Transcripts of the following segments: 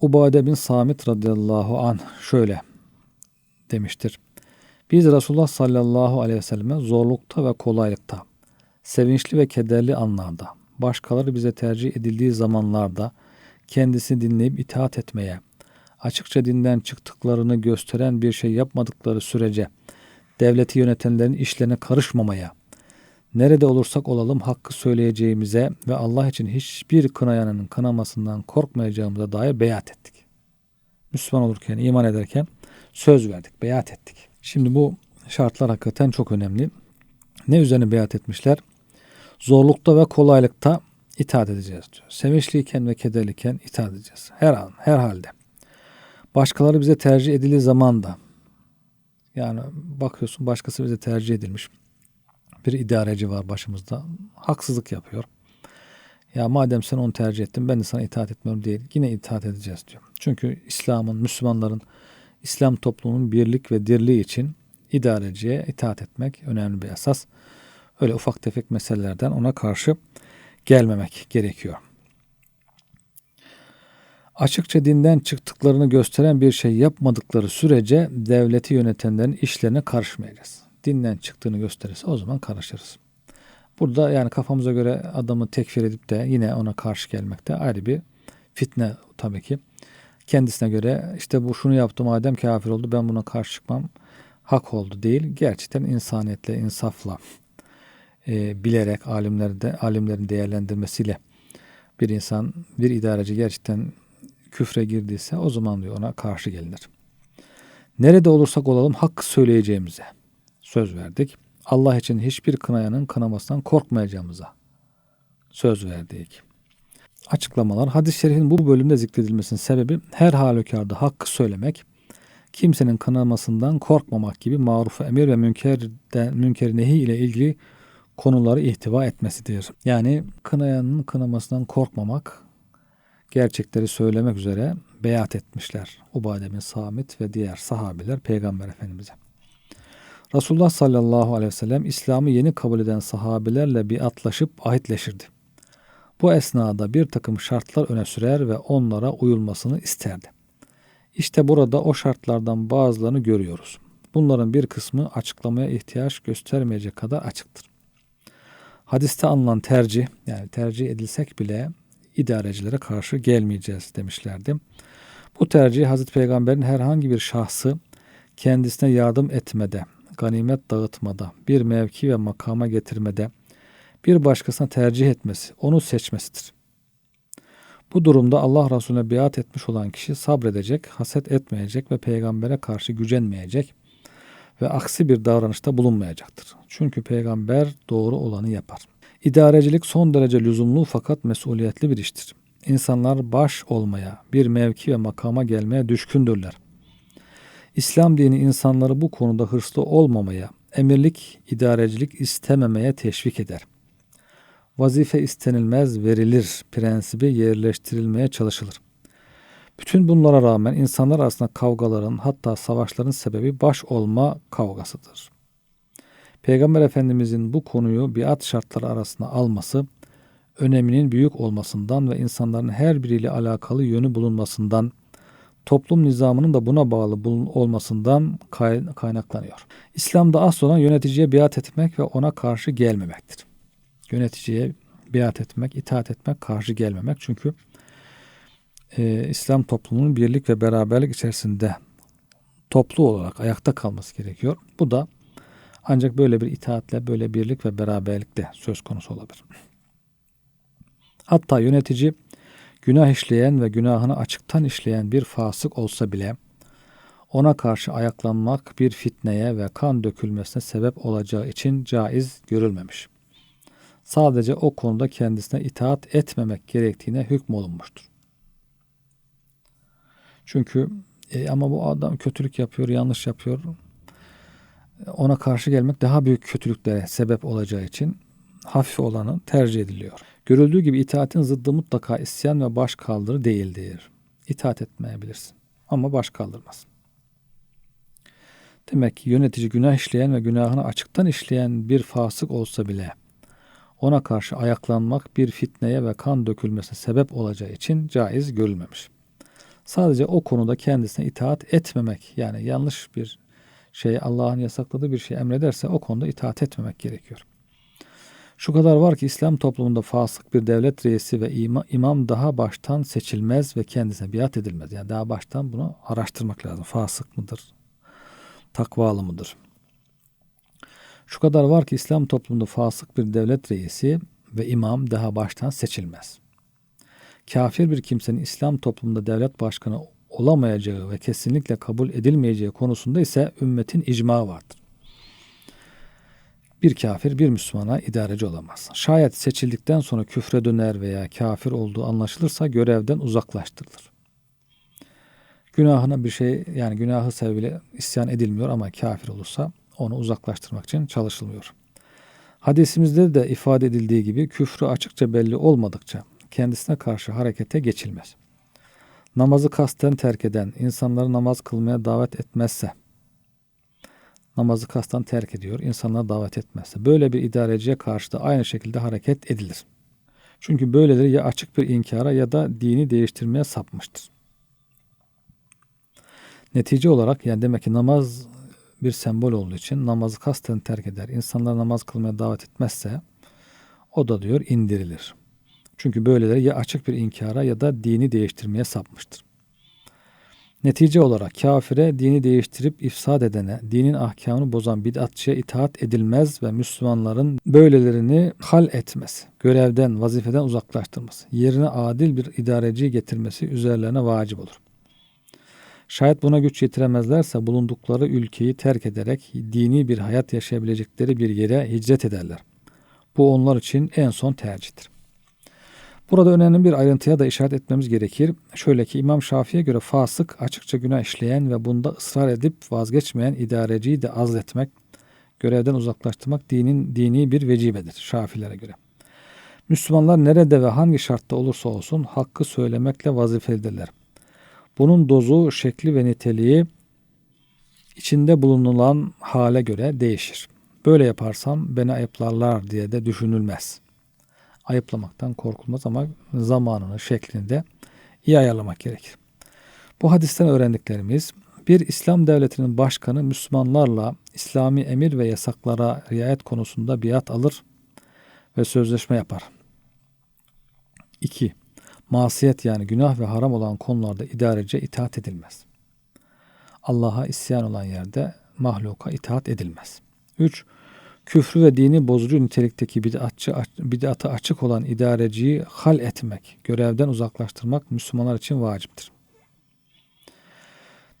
Ubade bin Samit radıyallahu an şöyle demiştir. Biz Resulullah sallallahu aleyhi ve selleme zorlukta ve kolaylıkta, sevinçli ve kederli anlarda, başkaları bize tercih edildiği zamanlarda kendisini dinleyip itaat etmeye, açıkça dinden çıktıklarını gösteren bir şey yapmadıkları sürece devleti yönetenlerin işlerine karışmamaya, nerede olursak olalım hakkı söyleyeceğimize ve Allah için hiçbir kınayanın kınamasından korkmayacağımıza dair beyat ettik. Müslüman olurken, iman ederken söz verdik, beyat ettik. Şimdi bu şartlar hakikaten çok önemli. Ne üzerine beyat etmişler? Zorlukta ve kolaylıkta itaat edeceğiz diyor. Sevinçliyken ve kederliyken itaat edeceğiz. Her an, her halde. Başkaları bize tercih edildiği zaman da yani bakıyorsun başkası bize tercih edilmiş. Bir idareci var başımızda. Haksızlık yapıyor. Ya madem sen onu tercih ettin ben de sana itaat etmiyorum değil. Yine itaat edeceğiz diyor. Çünkü İslam'ın, Müslümanların, İslam toplumunun birlik ve dirliği için idareciye itaat etmek önemli bir esas. Öyle ufak tefek meselelerden ona karşı gelmemek gerekiyor. Açıkça dinden çıktıklarını gösteren bir şey yapmadıkları sürece devleti yönetenlerin işlerine karışmayacağız. Dinden çıktığını gösterirse o zaman karışırız. Burada yani kafamıza göre adamı tekfir edip de yine ona karşı gelmek de ayrı bir fitne tabii ki. Kendisine göre işte bu şunu yaptı madem kafir oldu ben buna karşı çıkmam hak oldu değil. Gerçekten insaniyetle, insafla, e, bilerek alimlerde alimlerin değerlendirmesiyle bir insan, bir idareci gerçekten küfre girdiyse o zaman diyor ona karşı gelinir. Nerede olursak olalım hakkı söyleyeceğimize söz verdik. Allah için hiçbir kınayanın kınamasından korkmayacağımıza söz verdik. Açıklamalar hadis-i şerifin bu bölümde zikredilmesinin sebebi her halükarda hakkı söylemek, kimsenin kınamasından korkmamak gibi maruf emir ve münkerden, münker nehi ile ilgili konuları ihtiva etmesidir. Yani kınayanın kınamasından korkmamak, gerçekleri söylemek üzere beyat etmişler. Ubade bin Samit ve diğer sahabiler Peygamber Efendimiz'e. Resulullah sallallahu aleyhi ve sellem İslam'ı yeni kabul eden sahabilerle bir atlaşıp ahitleşirdi. Bu esnada bir takım şartlar öne sürer ve onlara uyulmasını isterdi. İşte burada o şartlardan bazılarını görüyoruz. Bunların bir kısmı açıklamaya ihtiyaç göstermeyecek kadar açıktır. Hadiste anılan tercih, yani tercih edilsek bile idarecilere karşı gelmeyeceğiz demişlerdi. Bu tercih Hazreti Peygamber'in herhangi bir şahsı kendisine yardım etmede, ganimet dağıtmada, bir mevki ve makama getirmede, bir başkasına tercih etmesi, onu seçmesidir. Bu durumda Allah Resulüne biat etmiş olan kişi sabredecek, haset etmeyecek ve peygambere karşı gücenmeyecek ve aksi bir davranışta bulunmayacaktır. Çünkü peygamber doğru olanı yapar. İdarecilik son derece lüzumlu fakat mesuliyetli bir iştir. İnsanlar baş olmaya, bir mevki ve makama gelmeye düşkündürler. İslam dini insanları bu konuda hırslı olmamaya, emirlik, idarecilik istememeye teşvik eder. Vazife istenilmez verilir prensibi yerleştirilmeye çalışılır. Bütün bunlara rağmen insanlar arasında kavgaların hatta savaşların sebebi baş olma kavgasıdır. Peygamber Efendimizin bu konuyu biat şartları arasına alması, öneminin büyük olmasından ve insanların her biriyle alakalı yönü bulunmasından, toplum nizamının da buna bağlı olmasından kaynaklanıyor. İslam'da asıl olan yöneticiye biat etmek ve ona karşı gelmemektir. Yöneticiye biat etmek, itaat etmek, karşı gelmemek. Çünkü e, İslam toplumunun birlik ve beraberlik içerisinde toplu olarak ayakta kalması gerekiyor. Bu da ancak böyle bir itaatle, böyle birlik ve beraberlikte söz konusu olabilir. Hatta yönetici günah işleyen ve günahını açıktan işleyen bir fasık olsa bile ona karşı ayaklanmak bir fitneye ve kan dökülmesine sebep olacağı için caiz görülmemiş. Sadece o konuda kendisine itaat etmemek gerektiğine hükmolunmuştur. Çünkü e, ama bu adam kötülük yapıyor, yanlış yapıyor. Ona karşı gelmek daha büyük kötülüklere sebep olacağı için hafif olanı tercih ediliyor. Görüldüğü gibi itaatin zıddı mutlaka isyan ve baş kaldırı değildir. İtaat etmeyebilirsin ama baş kaldırmaz. Demek ki yönetici günah işleyen ve günahını açıktan işleyen bir fasık olsa bile ona karşı ayaklanmak bir fitneye ve kan dökülmesine sebep olacağı için caiz görülmemiş. Sadece o konuda kendisine itaat etmemek yani yanlış bir şey Allah'ın yasakladığı bir şey emrederse o konuda itaat etmemek gerekiyor. Şu kadar var ki İslam toplumunda fasık bir devlet reisi ve ima- imam daha baştan seçilmez ve kendisine biat edilmez. Yani daha baştan bunu araştırmak lazım. Fasık mıdır? Takvalı mıdır? Şu kadar var ki İslam toplumunda fasık bir devlet reisi ve imam daha baştan seçilmez. Kafir bir kimsenin İslam toplumunda devlet başkanı olamayacağı ve kesinlikle kabul edilmeyeceği konusunda ise ümmetin icma vardır. Bir kafir bir Müslümana idareci olamaz. Şayet seçildikten sonra küfre döner veya kafir olduğu anlaşılırsa görevden uzaklaştırılır. Günahına bir şey yani günahı sebebiyle isyan edilmiyor ama kafir olursa onu uzaklaştırmak için çalışılmıyor. Hadisimizde de ifade edildiği gibi küfrü açıkça belli olmadıkça kendisine karşı harekete geçilmez. Namazı kasten terk eden, insanları namaz kılmaya davet etmezse, namazı kasten terk ediyor, insanlara davet etmezse, böyle bir idareciye karşı da aynı şekilde hareket edilir. Çünkü böyleleri ya açık bir inkara ya da dini değiştirmeye sapmıştır. Netice olarak yani demek ki namaz bir sembol olduğu için namazı kasten terk eder. İnsanlar namaz kılmaya davet etmezse o da diyor indirilir. Çünkü böyleleri ya açık bir inkara ya da dini değiştirmeye sapmıştır. Netice olarak kafire dini değiştirip ifsad edene, dinin ahkamını bozan bid'atçıya itaat edilmez ve Müslümanların böylelerini hal etmesi, görevden, vazifeden uzaklaştırması, yerine adil bir idareci getirmesi üzerlerine vacip olur. Şayet buna güç yetiremezlerse bulundukları ülkeyi terk ederek dini bir hayat yaşayabilecekleri bir yere hicret ederler. Bu onlar için en son tercihtir. Burada önemli bir ayrıntıya da işaret etmemiz gerekir. Şöyle ki İmam Şafii'ye göre fasık açıkça günah işleyen ve bunda ısrar edip vazgeçmeyen idareciyi de azletmek, görevden uzaklaştırmak dinin dini bir vecibedir Şafilere göre. Müslümanlar nerede ve hangi şartta olursa olsun hakkı söylemekle vazifelidirler. Bunun dozu, şekli ve niteliği içinde bulunulan hale göre değişir. Böyle yaparsam beni ayıplarlar diye de düşünülmez. Ayıplamaktan korkulmaz ama zamanını, şeklini de iyi ayarlamak gerekir. Bu hadisten öğrendiklerimiz bir İslam devletinin başkanı Müslümanlarla İslami emir ve yasaklara riayet konusunda biat alır ve sözleşme yapar. 2 masiyet yani günah ve haram olan konularda idarece itaat edilmez. Allah'a isyan olan yerde mahluka itaat edilmez. 3. Küfrü ve dini bozucu nitelikteki bid'atçı, bid'atı açık olan idareciyi hal etmek, görevden uzaklaştırmak Müslümanlar için vaciptir.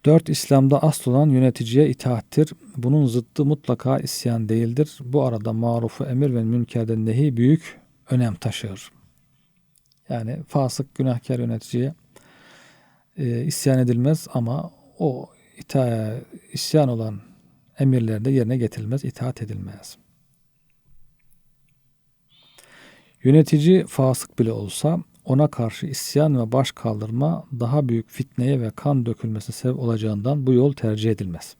4. İslam'da asıl olan yöneticiye itaattir. Bunun zıttı mutlaka isyan değildir. Bu arada marufu emir ve münkerden nehi büyük önem taşır. Yani fasık günahkar yöneticiye e, isyan edilmez ama o ita isyan olan emirlerde yerine getirilmez, itaat edilmez. Yönetici fasık bile olsa ona karşı isyan ve baş kaldırma daha büyük fitneye ve kan dökülmesi sebep olacağından bu yol tercih edilmez.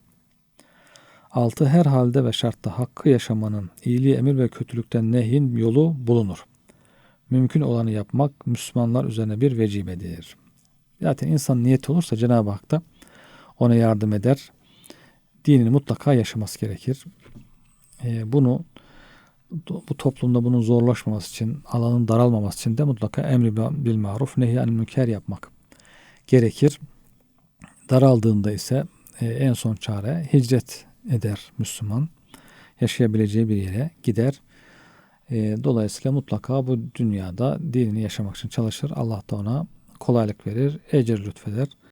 6. Her halde ve şartta hakkı yaşamanın, iyiliği emir ve kötülükten nehin yolu bulunur mümkün olanı yapmak Müslümanlar üzerine bir vecibedir. Zaten insan niyet olursa Cenab-ı Hak da ona yardım eder. Dinini mutlaka yaşaması gerekir. Ee, bunu bu toplumda bunun zorlaşmaması için, alanın daralmaması için de mutlaka emri bil maruf, nehyanil münker yapmak gerekir. Daraldığında ise e, en son çare hicret eder Müslüman. Yaşayabileceği bir yere gider. E, dolayısıyla mutlaka bu dünyada dinini yaşamak için çalışır. Allah da ona kolaylık verir, ecir lütfeder.